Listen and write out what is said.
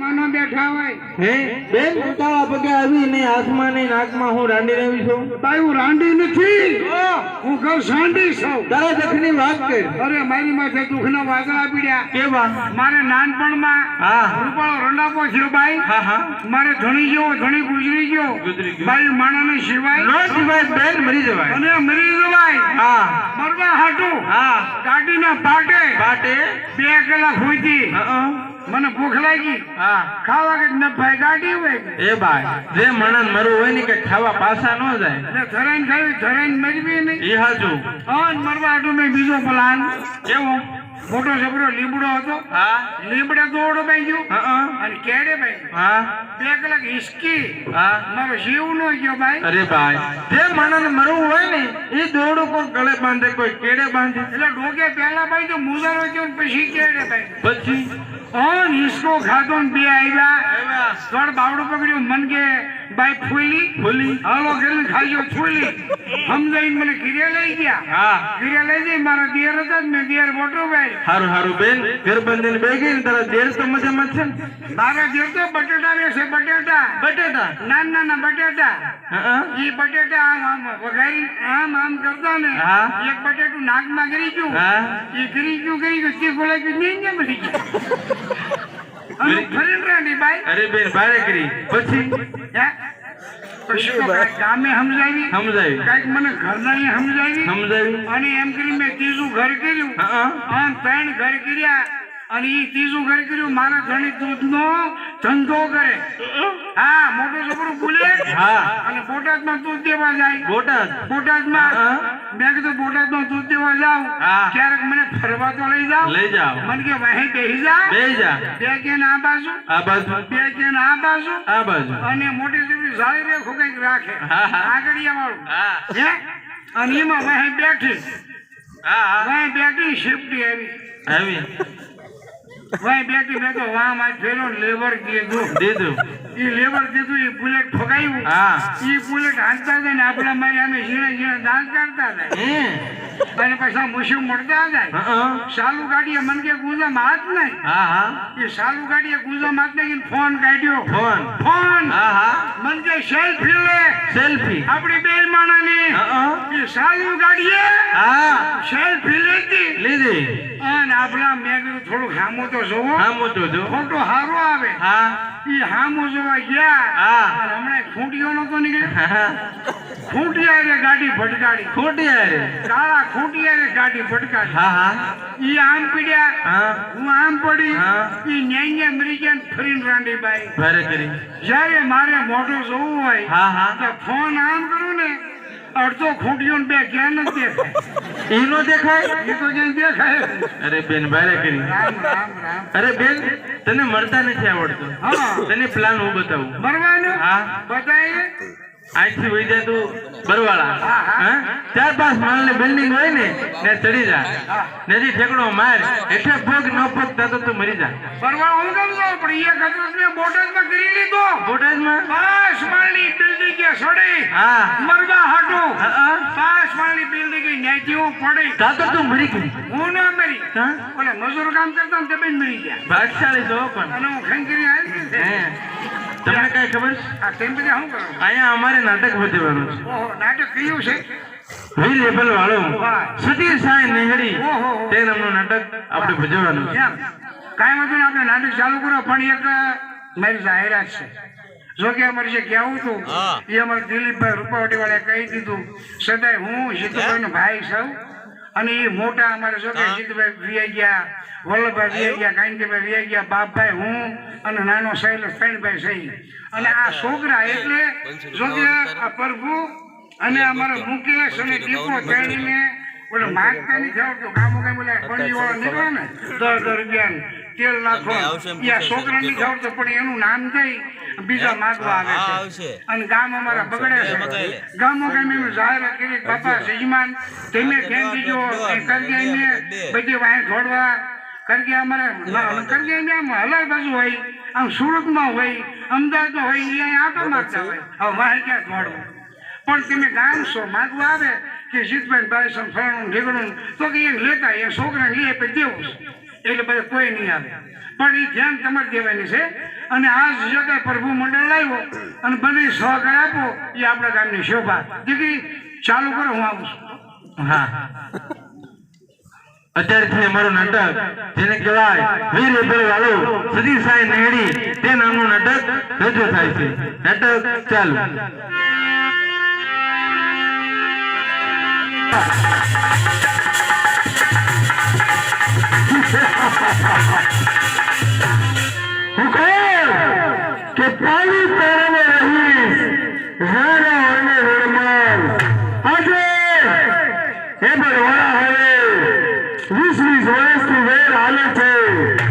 માનો બેઠા હોય. હે? બેન તારા પગે આવી ને હાથમાં નાકમાં હું રાંડી રહી છું. ભાઈ હું રાંડી નથી. હું ઘર સાંડી છું. તારા દખની વાત કર. અરે મારી માથે દુઃખના વાદળા પીડ્યા. કેવા મારે નાનપણમાં હા. રૂપાળો રંડાપો થયો ભાઈ. હા હા. મારે ધણી ગયો ધણી ગુજરી ગયો. ભાઈ માણાને સિવાય નો સિવાય બેન મરી જવાય. અને મરી જવાય. હા. મરવા હાટું. હા. ગાડીના પાટે પાટે? બે કલાક હોઈતી મને ભૂખ લાગી. હા. ખાવા કે ન ભાઈ ગાડી હોય એ ભાઈ જે મણન મરવું હોય ને કે ખાવા પાછા ન જાય. એટલે ધરાઈને ખાવી ધરાઈને મરવી નહીં. એ હાજુ હા મરવા હાટું મેં બીજો પ્લાન કેવું મોટો છોકરો લીમડો હતો. હા. લીમડે દોડો ભાઈ ગયો. હા અને કેડે ભાઈ હા. બે કલાક હિસકી. હા. મારો જીવ નો ગયો ભાઈ. અરે ભાઈ જે માણસ મરવું હોય ને એ દોડું કોઈ ગળે બાંધે કોઈ કેડે બાંધે? એટલે ડોકે પહેલા ભાઈ તો મુજારો ગયો પછી કેડે ભાઈ પછી? હા હિસકો ખાધો ને બે આવ્યા. ત્રણ બાવડું પકડ્યું મન કે ભાઈ ફૂલી. ફૂલી. હાલો કરીને ખાજો ફૂલી. સમજાઈને મને ઘીરે લઈ ગયા. હા. ઘીરે લઈ જઈ મારા દિયર હતા મેં દિયર મોટો ભાઈ. હારું હારું બેન. ઘર બંધીને ને તારા દેર તો મજામાં છે ને? મારા દેર તો બટેટા વેચે બટેટા. બટેટા? ના ના ના બટેટા ઈ બટેટા આમ આમ વઘારી આમ આમ કરતા ને એક બટેટું નાકમાં ગરી ગયું. એ ગરી ગયું ગરી ગયું તે બોલાય ગયું નહીં ને મરી ગયું અરે. બેન ભારે કરી. પછી? ગામે સમજાવી. સમજાવી. કાંઈક મને ઘરના સમજાવી. સમજાવી. અને એમ કરી મેં ત્રીજું ઘર કર્યું. ત્રણ ઘર કર્યા. અને એ ત્રીજું ઘર કર્યું મારા ધણી દૂધનો ધંધો કરે. હા મોટો છોકરો બોલે હા. અને બોટાદમાં દૂધ દેવા જાય. બોટાદ? બોટાદમાં. મેં કીધું બોટાદમાં દૂધ દેવા જાઉં. ક્યારેક મને ફરવા તો લઈ જાઓ. લઈ જાઓ. મને કે વહી બેસી જા. બે જા. બે કે આ બાજુ. આ બાજુ. બે કે આ બાજુ. આ બાજુ. અને મોટી છોકરી સારી રે ખોકાઈ રાખે. આગળિયા વાળું હે. અને એમાં વહી બેઠી. હા વહી બેઠી શિફ્ટી આવી. આવી. વહી બેટી મેં તો વામ આ ફેરો લેબર કીધું દીધું. ઈ લેબર કીધું ઈ બુલેટ ઠોકાયું હા. ઈ બુલેટ હાંતા જાય ને આપણા મારી અમે હીણે હીણે દાંત કાઢતા હતા અને પછી મુશી મળતા જાય. સાલુ ગાડીએ મન કે ગુંજામાં હાથ નહીં. હા હા. એ સાલુ ગાડીએ ગુંજામાં હાથ નહીં ફોન કાઢ્યો. ફોન. ફોન. હા હા. મન કે સેલ્ફી લે. સેલ્ફી. આપણી બે માણાની. હા. એ સાલુ ગાડીએ હા. સેલ્ફી લીધી. લીધી. અને આપણા મેં કીધું થોડું હામો તો જોવો. હામો તો જો. ફોટો હારો આવે. હા. ઈ હામો જોવા ગયા. હા. હમણે ખૂંટીઓ નતો નીકળ્યો. ખૂંટિયા રે ગાડી ભટકાડી. ખોટી આરે કાળા ખૂંટિયા રે ગાડી ભટકાડી. હા હા. ઈ આમ પીડ્યા. હા. હું આમ પડી. ઈ ન્યાય મરી ગયા ફરીન રાંડી બાઈ ભારે કરી જ્યારે મારે મોટો જોવું હોય હા હા. તો ફોન આમ કરું ને અડધો ખૂંટિયો ને બે ક્યાં નથી દેખાય. એનો દેખાય? એ તો જ્યાં દેખાય અરે બેન ભારે કરી. અરે બેન તને મળતા નથી આવડતું. તને પ્લાન હું બતાવું? મરવાનું હા. બતાય આજથી વહી જા તું બરવાળા. હા? ચાર પાંચ માળની બિલ્ડિંગ હોય ને ચડી જા. નથી ઠેકડો માર. એટલે પગ થતો તું મરી જાય પરવા હું કેમ કહું? પણ એ ખતરસ મેં માં કરી લીધો. બોટાદમાં? પાંચ માળની બિલ્ડિંગ કે સડી. હા. મરવા હાટો. પાંચ માળની બિલ્ડિંગ ન્યાયથી હું પડી. તું મરી ગઈ હું ન મરી. હા? ઓલે મજૂર કામ કરતા ને તે મરી ગયા. ભાગશાળી જો પણ. અને હું ખંખરી આવી છે. હે. તમને કઈ ખબર આ ટાઈમ બધા શું કરો? અહીંયા અમારે નાટક ભજવવાનું છે. ઓહો નાટક કયું છે? વી લેવલ વાળો સુધીર સાંઈ નેહડી તે નામનું નાટક આપણે ભજવવાનું છે. કાંઈ વાંધો નહીં આપણે નાટક ચાલુ કરો પણ એક મારી જાહેરાત છે. જો કે અમારે જે કહેવું હતું એ અમારે દિલીપભાઈ રૂપાવટી વાળા કહી દીધું સદાય હું જીતુભાઈ ભાઈ સૌ અને એ મોટા અમારે જો કે જીતુભાઈ વિયા ગયા વલ્લભભાઈ વિયા ગયા કાંતિભાઈ વિયા ગયા બાપભાઈ હું અને નાનો શૈલેષ ત્રણભાઈ સહી. અને આ છોકરા એટલે જો કે આ પ્રભુ અને અમારા મુકેશ અને દીપો ત્રણેયને ઓલે માગતા નથી આવડતું કામો કામ બોલે પડી. વાળો નીકળે ને દસ દસ રૂપિયા તેલ નાખો. ત્યાં છોકરા ની નથી તો પણ એનું નામ થઈ બીજા માગવા આવે છે. અને ગામ અમારા બગડે છે. ગામો ગામ જાહેરાત કરી કે બાપા સજમાન તમે કેમ દીજો? કરગે એમને બધી વાંહે દોડવા કરગે અમારે કરગે એમને આમ હલાર બાજુ હોય આમ સુરતમાં હોય અમદાવાદમાં હોય એ અહીંયા આટો મારતા હોય. હવે વાય ક્યાં દોડવું પણ તમે ગામ છો માગવા આવે કે જીતભાઈ બાયસન ફળનું ફલાણું તો કે એ લેતા એ છોકરાને લે પછી દેવું છે. એટલે બધા કોઈ નહીં આવે. પણ એ ધ્યાન તમારે દેવાની છે. અને આ જગ્યાએ પ્રભુ મંડળ લાવ્યો અને બને સહકાર આપો, એ આપણા ગામની શોભા. દીકરી, ચાલુ કરો, હું આવું છું. હા. અત્યારથી અમારું નાટક. જેને કહેવાય વીર એબલ વાળો સદી સાઈ નેહડી તે નામનું નાટક રજૂ થાય છે. નાટક ચાલુ. કે પાણી તરણે રહી રાણા અને હનુમાન આજે એ બળવાળા હવે વીસ વીસ વર્ષની વેર હાલે છે